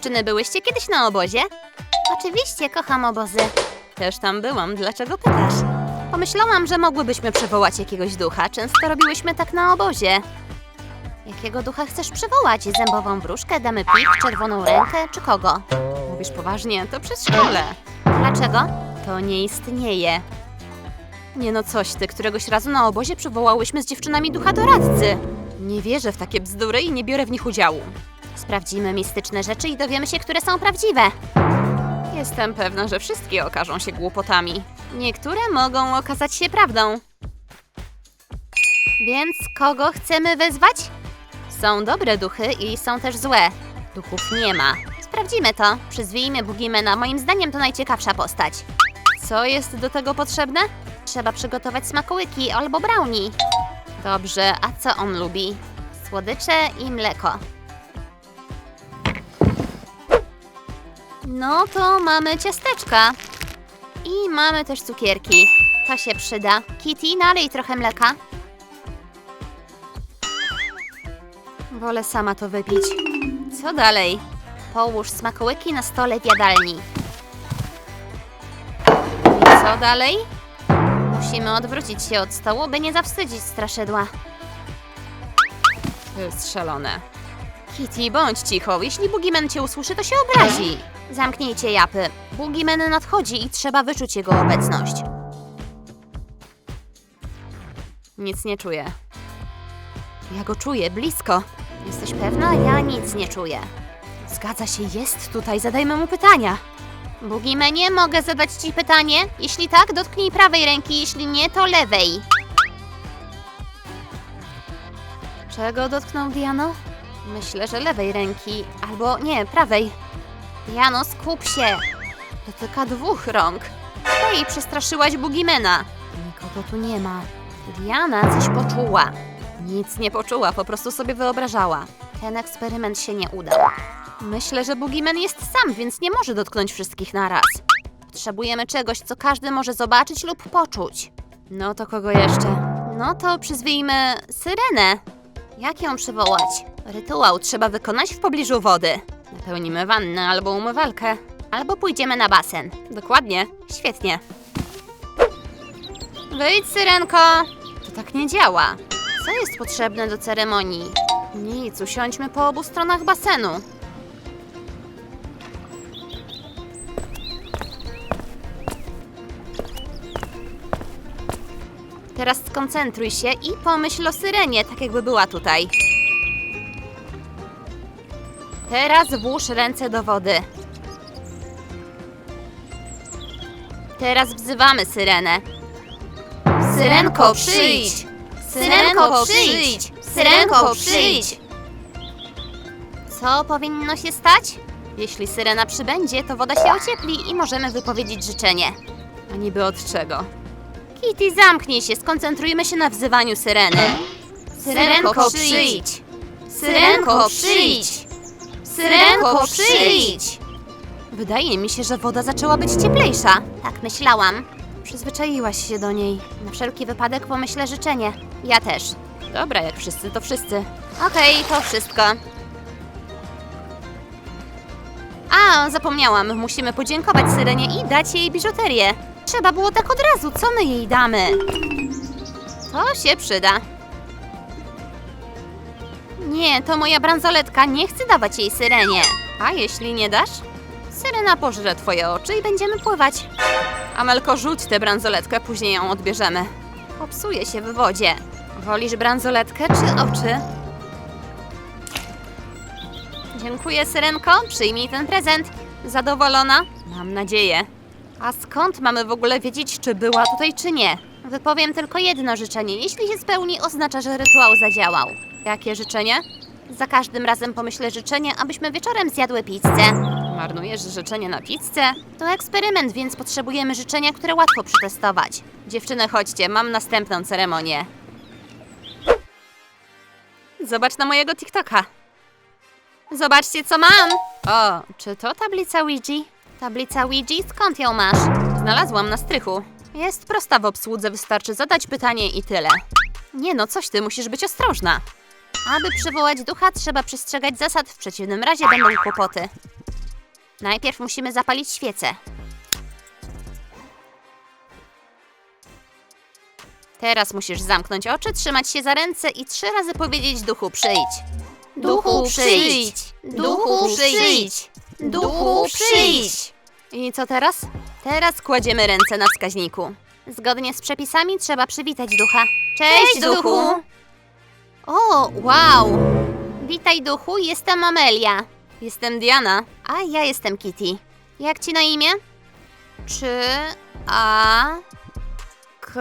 Dziewczyny, byłyście kiedyś na obozie? Oczywiście, kocham obozy. Też tam byłam, dlaczego pytasz? Pomyślałam, że mogłybyśmy przywołać jakiegoś ducha. Często robiłyśmy tak na obozie. Jakiego ducha chcesz przywołać? Zębową wróżkę, damy pik, czerwoną rękę, czy kogo? Mówisz poważnie? To przez szkole. Dlaczego? To nie istnieje. Nie no coś ty, któregoś razu na obozie przywołałyśmy z dziewczynami ducha doradcy. Nie wierzę w takie bzdury i nie biorę w nich udziału. Sprawdzimy mistyczne rzeczy i dowiemy się, które są prawdziwe. Jestem pewna, że wszystkie okażą się głupotami. Niektóre mogą okazać się prawdą. Więc kogo chcemy wezwać? Są dobre duchy i są też złe. Duchów nie ma. Sprawdzimy to. Przyzwijmy Bugimena. Moim zdaniem to najciekawsza postać. Co jest do tego potrzebne? Trzeba przygotować smakołyki albo brownie. Dobrze, a co on lubi? Słodycze i mleko. No to mamy ciasteczka. I mamy też cukierki. To się przyda. Kitty, nalej trochę mleka. Wolę sama to wypić. Co dalej? Połóż smakołyki na stole w jadalni. I co dalej? Musimy odwrócić się od stołu, by nie zawstydzić straszydła. To jest szalone. Kitty, bądź cicho. Jeśli Boogeyman cię usłyszy, to się obrazi. Zamknijcie japy. Boogeyman nadchodzi i trzeba wyczuć jego obecność. Nic nie czuję. Ja go czuję, blisko. Jesteś pewna? Ja nic nie czuję. Zgadza się, jest tutaj, zadajmy mu pytania. Boogeymanie, mogę zadać ci pytanie? Jeśli tak, dotknij prawej ręki, jeśli nie, to lewej. Czego dotknął Diano? Myślę, że lewej ręki, albo nie, prawej. Diano, skup się. Dotyka dwóch rąk. Hej, przestraszyłaś Boogiemana. Nikogo tu nie ma. Diana coś poczuła. Nic nie poczuła, po prostu sobie wyobrażała. Ten eksperyment się nie udał. Myślę, że Boogeyman jest sam, więc nie może dotknąć wszystkich naraz. Potrzebujemy czegoś, co każdy może zobaczyć lub poczuć. No to kogo jeszcze? No to przyzwijmy Syrenę. Jak ją przywołać? Rytuał trzeba wykonać w pobliżu wody. Napełnimy wannę albo umywalkę. Albo pójdziemy na basen. Dokładnie. Świetnie. Wyjdź, Syrenko! To tak nie działa. Co jest potrzebne do ceremonii? Nic, usiądźmy po obu stronach basenu. Teraz skoncentruj się i pomyśl o syrenie, tak jakby była tutaj. Teraz włóż ręce do wody. Teraz wzywamy syrenę. Syrenko, przyjdź! Syrenko, przyjdź! Syrenko, przyjdź! Co powinno się stać? Jeśli syrena przybędzie, to woda się ociepli i możemy wypowiedzieć życzenie. A niby od czego? Kitty, zamknij się, skoncentrujmy się na wzywaniu syreny. Syrenko, przyjdź! Syrenko, przyjdź! Syrenko, przyjdź! Wydaje mi się, że woda zaczęła być cieplejsza. Tak myślałam. Przyzwyczaiłaś się do niej. Na wszelki wypadek pomyślę życzenie. Ja też. Dobra, jak wszyscy, to wszyscy. Okej, to wszystko. A, zapomniałam. Musimy podziękować Syrenie i dać jej biżuterię. Trzeba było tak od razu. Co my jej damy? To się przyda. Nie, to moja bransoletka. Nie chcę dawać jej Syrenie. A jeśli nie dasz? Syrena pożre twoje oczy i będziemy pływać. Amelko, rzuć tę bransoletkę, później ją odbierzemy. Popsuje się w wodzie. Wolisz bransoletkę czy oczy? Dziękuję, Syrenko. Przyjmij ten prezent. Zadowolona? Mam nadzieję. A skąd mamy w ogóle wiedzieć, czy była tutaj, czy nie? Wypowiem tylko jedno życzenie. Jeśli się spełni, oznacza, że rytuał zadziałał. Jakie życzenie? Za każdym razem pomyślę życzenie, abyśmy wieczorem zjadły pizzę. Marnujesz życzenie na pizzę? To eksperyment, więc potrzebujemy życzenia, które łatwo przetestować. Dziewczyny, chodźcie, mam następną ceremonię. Zobacz na mojego TikToka. Zobaczcie, co mam! O, czy to tablica Ouija? Tablica Ouija? Skąd ją masz? Znalazłam na strychu. Jest prosta w obsłudze, wystarczy zadać pytanie i tyle. Nie no, coś ty, musisz być ostrożna. Aby przywołać ducha, trzeba przestrzegać zasad, w przeciwnym razie będą kłopoty. Najpierw musimy zapalić świecę. Teraz musisz zamknąć oczy, trzymać się za ręce i trzy razy powiedzieć duchu przyjdź. Duchu przyjdź! Duchu przyjdź! Duchu przyjdź! I co teraz? Teraz kładziemy ręce na wskaźniku. Zgodnie z przepisami trzeba przywitać ducha. Cześć, Cześć, duchu! duchu! O, wow! Witaj, duchu, jestem Amelia. Jestem Diana, a ja jestem Kitty. Jak ci na imię? Czy A K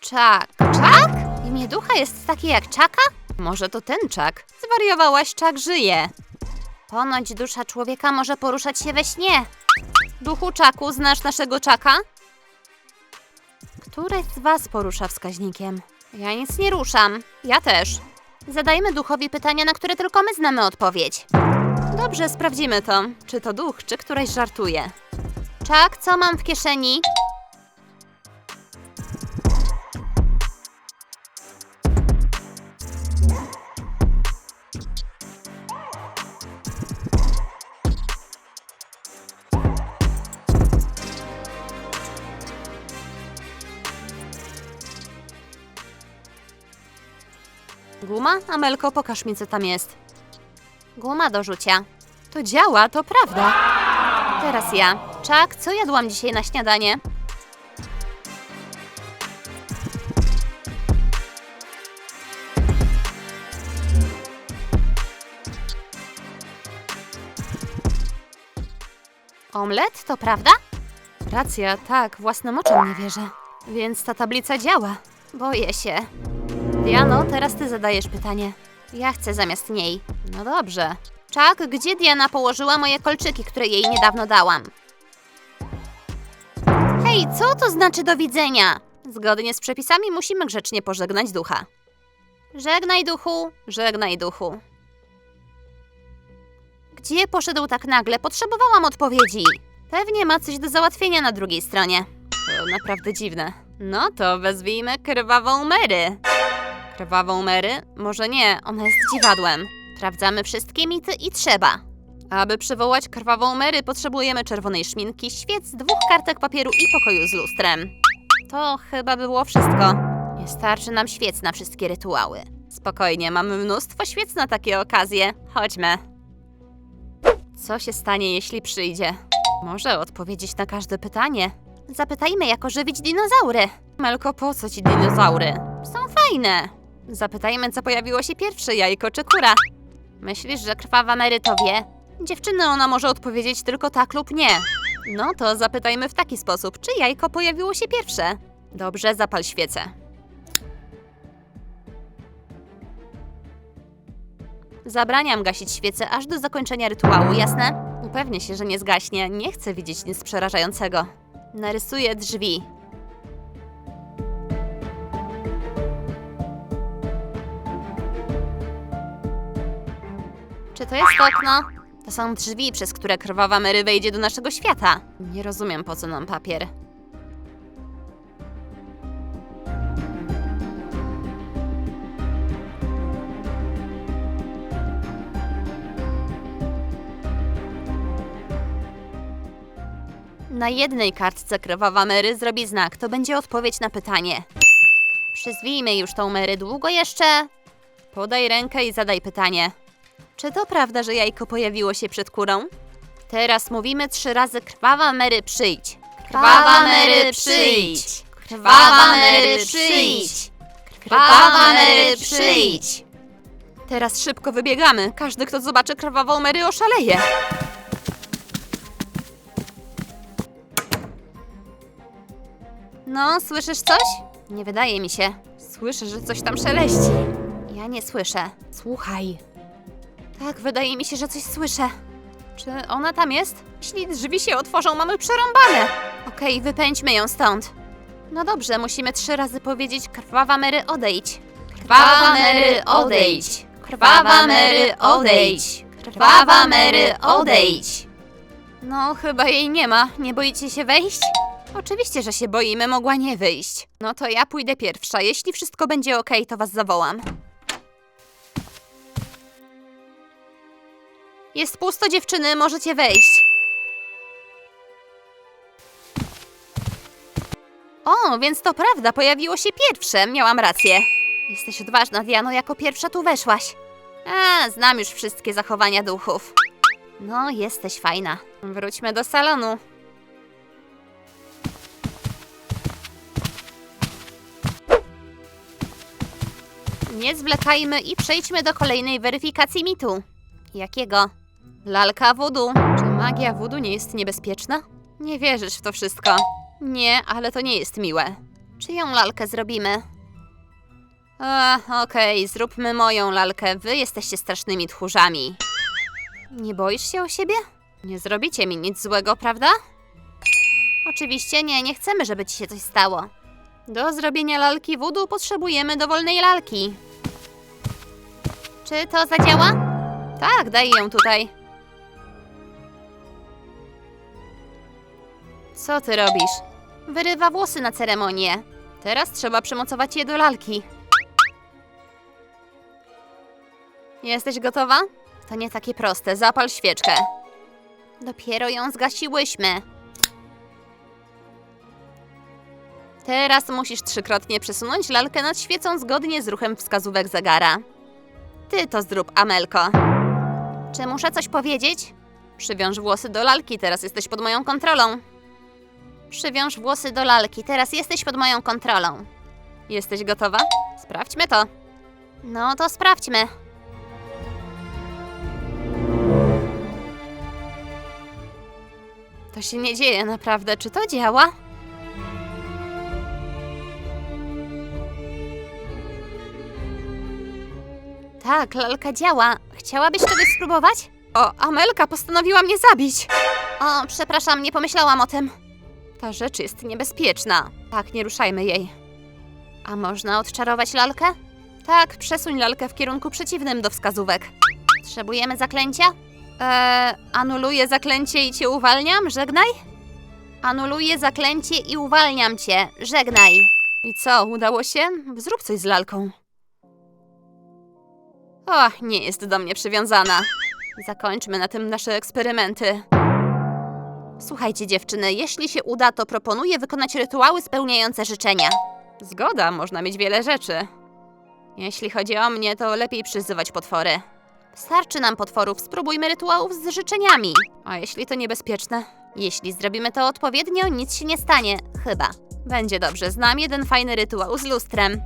Czak. Czak? Imię ducha jest takie jak Czaka? Może to ten Czak? Zwariowałaś, Czak żyje. Ponoć dusza człowieka może poruszać się we śnie. Duchu Czaku, znasz naszego Czaka? Któreś z was porusza wskaźnikiem? Ja nic nie ruszam. Ja też. Zadajmy duchowi pytania, na które tylko my znamy odpowiedź. Dobrze, sprawdzimy to. Czy to duch, czy któreś żartuje. Czak, co mam w kieszeni? Guma? Amelko, pokaż mi, co tam jest. Guma do rzucia. To działa, to prawda. Teraz ja. Czak, co jadłam dzisiaj na śniadanie? Omlet, to prawda? Racja, tak, własnym oczom nie wierzę. Więc ta tablica działa. Boję się. Diano, teraz ty zadajesz pytanie. Ja chcę zamiast niej. No dobrze. Czak, gdzie Diana położyła moje kolczyki, które jej niedawno dałam? Hej, co to znaczy do widzenia? Zgodnie z przepisami musimy grzecznie pożegnać ducha. Żegnaj duchu, żegnaj duchu. Gdzie poszedł tak nagle? Potrzebowałam odpowiedzi. Pewnie ma coś do załatwienia na drugiej stronie. To naprawdę dziwne. No to wezwijmy krwawą Mary. Krwawą Mary? Może nie, ona jest dziwadłem. Sprawdzamy wszystkie mity i trzeba. Aby przywołać krwawą Mary, potrzebujemy czerwonej szminki, świec, dwóch kartek papieru i pokoju z lustrem. To chyba było wszystko. Nie starczy nam świec na wszystkie rytuały. Spokojnie, mamy mnóstwo świec na takie okazje. Chodźmy. Co się stanie, jeśli przyjdzie? Może odpowiedzieć na każde pytanie. Zapytajmy, jak ożywić dinozaury. Melko, po co ci dinozaury? Są fajne. Zapytajmy, co pojawiło się pierwsze, jajko czy kura. Myślisz, że krwawa Mary to wie? Dziewczyny, ona może odpowiedzieć tylko tak lub nie. No to zapytajmy w taki sposób, czy jajko pojawiło się pierwsze. Dobrze, zapal świecę. Zabraniam gasić świecę aż do zakończenia rytuału, jasne? Upewnię się, że nie zgaśnie. Nie chcę widzieć nic przerażającego. Narysuję drzwi. To jest okno? To są drzwi, przez które krwawa Mary wejdzie do naszego świata. Nie rozumiem, po co nam papier. Na jednej kartce krwawa Mary zrobi znak. To będzie odpowiedź na pytanie. Przyzwijmy już tą Mary długo jeszcze. Podaj rękę i zadaj pytanie. Czy to prawda, że jajko pojawiło się przed kurą? Teraz mówimy trzy razy krwawa Mary przyjdź. Krwawa Mary przyjdź. Krwawa Mary przyjdź. Krwawa Mary przyjdź. Teraz szybko wybiegamy. Każdy, kto zobaczy krwawą Mary oszaleje. No, słyszysz coś? Nie wydaje mi się. Słyszę, że coś tam szeleści. Ja nie słyszę. Słuchaj. Tak, wydaje mi się, że coś słyszę. Czy ona tam jest? Jeśli drzwi się otworzą, mamy przerąbane. Okej, wypędźmy ją stąd. No dobrze, musimy trzy razy powiedzieć krwawa Mary odejdź. Krwawa Mary odejdź. Krwawa Mary odejdź. Krwawa Mary odejdź. No, chyba jej nie ma. Nie boicie się wejść? Oczywiście, że się boimy, mogła nie wyjść. No to ja pójdę pierwsza. Jeśli wszystko będzie ok, to was zawołam. Jest pusto, dziewczyny, możecie wejść. O, więc to prawda, pojawiło się pierwsze. Miałam rację. Jesteś odważna, Diano, jako pierwsza tu weszłaś. A, znam już wszystkie zachowania duchów. No, jesteś fajna. Wróćmy do salonu. Nie zwlekajmy i przejdźmy do kolejnej weryfikacji mitu. Jakiego? Lalka voodoo. Czy magia voodoo nie jest niebezpieczna? Nie wierzysz w to wszystko. Nie, ale to nie jest miłe. Czyją lalkę zrobimy? Okej, zróbmy moją lalkę. Wy jesteście strasznymi tchórzami. Nie boisz się o siebie? Nie zrobicie mi nic złego, prawda? Oczywiście nie, nie chcemy, żeby ci się coś stało. Do zrobienia lalki voodoo potrzebujemy dowolnej lalki. Czy to zadziała? Tak, daj ją tutaj. Co ty robisz? Wyrywa włosy na ceremonię. Teraz trzeba przymocować je do lalki. Jesteś gotowa? To nie takie proste. Zapal świeczkę. Dopiero ją zgasiłyśmy. Teraz musisz trzykrotnie przesunąć lalkę nad świecą zgodnie z ruchem wskazówek zegara. Ty to zrób, Amelko. Czy muszę coś powiedzieć? Przywiąż włosy do lalki, teraz jesteś pod moją kontrolą. Przywiąż włosy do lalki, teraz jesteś pod moją kontrolą. Jesteś gotowa? Sprawdźmy to. No to sprawdźmy. To się nie dzieje naprawdę. Czy to działa? Tak, lalka działa. Chciałabyś czegoś spróbować? O, Amelka postanowiła mnie zabić. O, przepraszam, nie pomyślałam o tym. Ta rzecz jest niebezpieczna. Tak, nie ruszajmy jej. A można odczarować lalkę? Tak, przesuń lalkę w kierunku przeciwnym do wskazówek. Potrzebujemy zaklęcia? Eee, anuluję zaklęcie i cię uwalniam? Żegnaj? Anuluję zaklęcie i uwalniam cię. Żegnaj. I co, udało się? Zrób coś z lalką. O, nie jest do mnie przywiązana. Zakończmy na tym nasze eksperymenty. Słuchajcie, dziewczyny, jeśli się uda, to proponuję wykonać rytuały spełniające życzenia. Zgoda, można mieć wiele rzeczy. Jeśli chodzi o mnie, to lepiej przyzywać potwory. Starczy nam potworów, spróbujmy rytuałów z życzeniami. A jeśli to niebezpieczne? Jeśli zrobimy to odpowiednio, nic się nie stanie. Chyba. Będzie dobrze, znam jeden fajny rytuał z lustrem.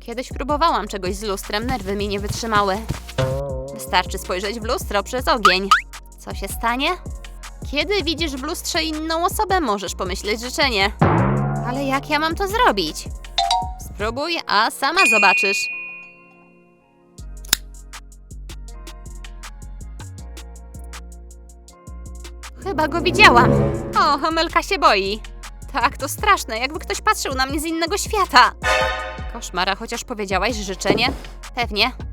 Kiedyś próbowałam czegoś z lustrem, nerwy mi nie wytrzymały. Wystarczy spojrzeć w lustro przez ogień. Co się stanie? Kiedy widzisz w lustrze inną osobę, możesz pomyśleć życzenie. Ale jak ja mam to zrobić? Spróbuj, a sama zobaczysz. Chyba go widziałam. O, Amelka się boi. Tak, to straszne, jakby ktoś patrzył na mnie z innego świata. Koszmara, chociaż powiedziałaś życzenie? Pewnie.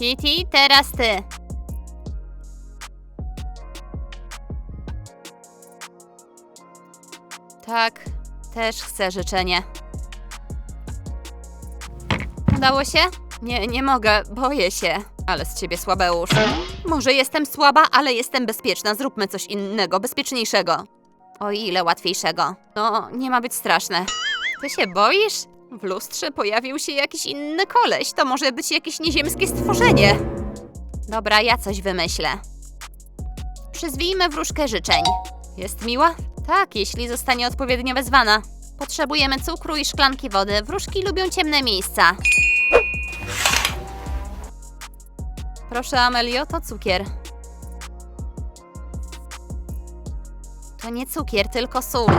Kitty, teraz ty. Tak, też chcę życzenie. Udało się? Nie, nie mogę, boję się. Ale z ciebie słabeusz. Może jestem słaba, ale jestem bezpieczna. Zróbmy coś innego, bezpieczniejszego. O ile łatwiejszego. No, nie ma być straszne. Ty się boisz? W lustrze pojawił się jakiś inny koleś. To może być jakieś nieziemskie stworzenie. Dobra, ja coś wymyślę. Przyzwijmy wróżkę życzeń. Jest miła? Tak, jeśli zostanie odpowiednio wezwana. Potrzebujemy cukru i szklanki wody. Wróżki lubią ciemne miejsca. Proszę, Amelio, to cukier. To nie cukier, tylko sól.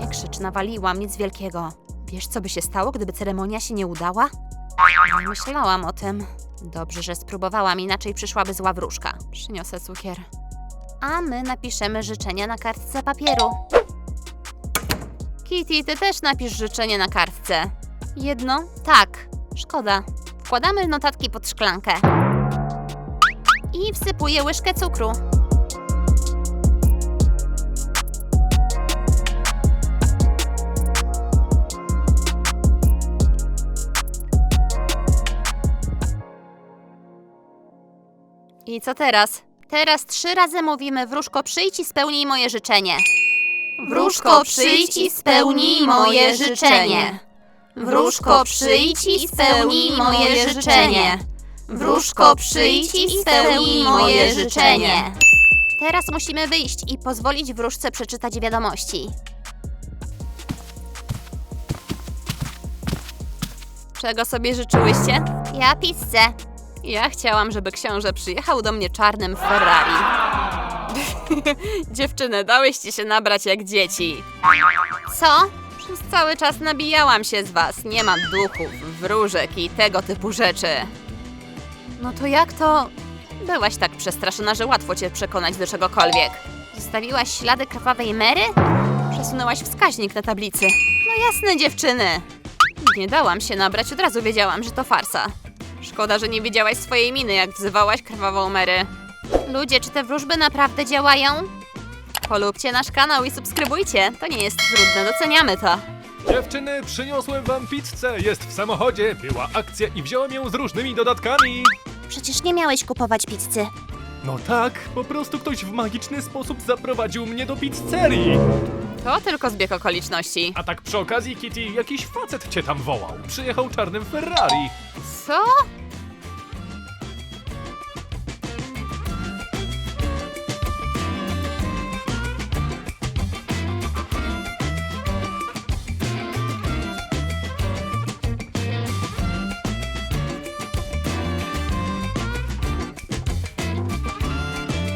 Nie krzycz, nawaliłam, nic wielkiego. Wiesz, co by się stało, gdyby ceremonia się nie udała? Nie myślałam o tym. Dobrze, że spróbowałam, inaczej przyszłaby zła wróżka. Przyniosę cukier. A my napiszemy życzenia na kartce papieru. Kitty, ty też napisz życzenie na kartce. Jedno? Tak. Szkoda. Wkładamy notatki pod szklankę. I wsypuję łyżkę cukru. I co teraz? Teraz trzy razy mówimy wróżko przyjdź i spełnij moje życzenie. Wróżko przyjdź i spełnij moje życzenie. Wróżko przyjdź i spełnij moje życzenie. Wróżko przyjdź i spełnij moje życzenie. Teraz musimy wyjść i pozwolić wróżce przeczytać wiadomości. Czego sobie życzyłyście? Ja pizzę. Ja chciałam, żeby książę przyjechał do mnie czarnym Ferrari. Dziewczyny, dałyście się nabrać jak dzieci. Co? Przez cały czas nabijałam się z was. Nie ma duchów, wróżek i tego typu rzeczy. No to jak to? Byłaś tak przestraszona, że łatwo cię przekonać do czegokolwiek. Zostawiłaś ślady krwawej Mary? Przesunęłaś wskaźnik na tablicy. No jasne, dziewczyny. Nie dałam się nabrać, od razu wiedziałam, że to farsa. Szkoda, że nie widziałaś swojej miny, jak wzywałaś krwawą Mary. Ludzie, czy te wróżby naprawdę działają? Polubcie nasz kanał i subskrybujcie. To nie jest trudne, doceniamy to. Dziewczyny, przyniosłem wam pizzę, jest w samochodzie, była akcja i wziąłem ją z różnymi dodatkami. Przecież nie miałeś kupować pizzy. No tak, po prostu ktoś w magiczny sposób zaprowadził mnie do pizzerii. To tylko zbieg okoliczności. A tak przy okazji, Kitty, jakiś facet cię tam wołał. Przyjechał czarnym Ferrari. Co?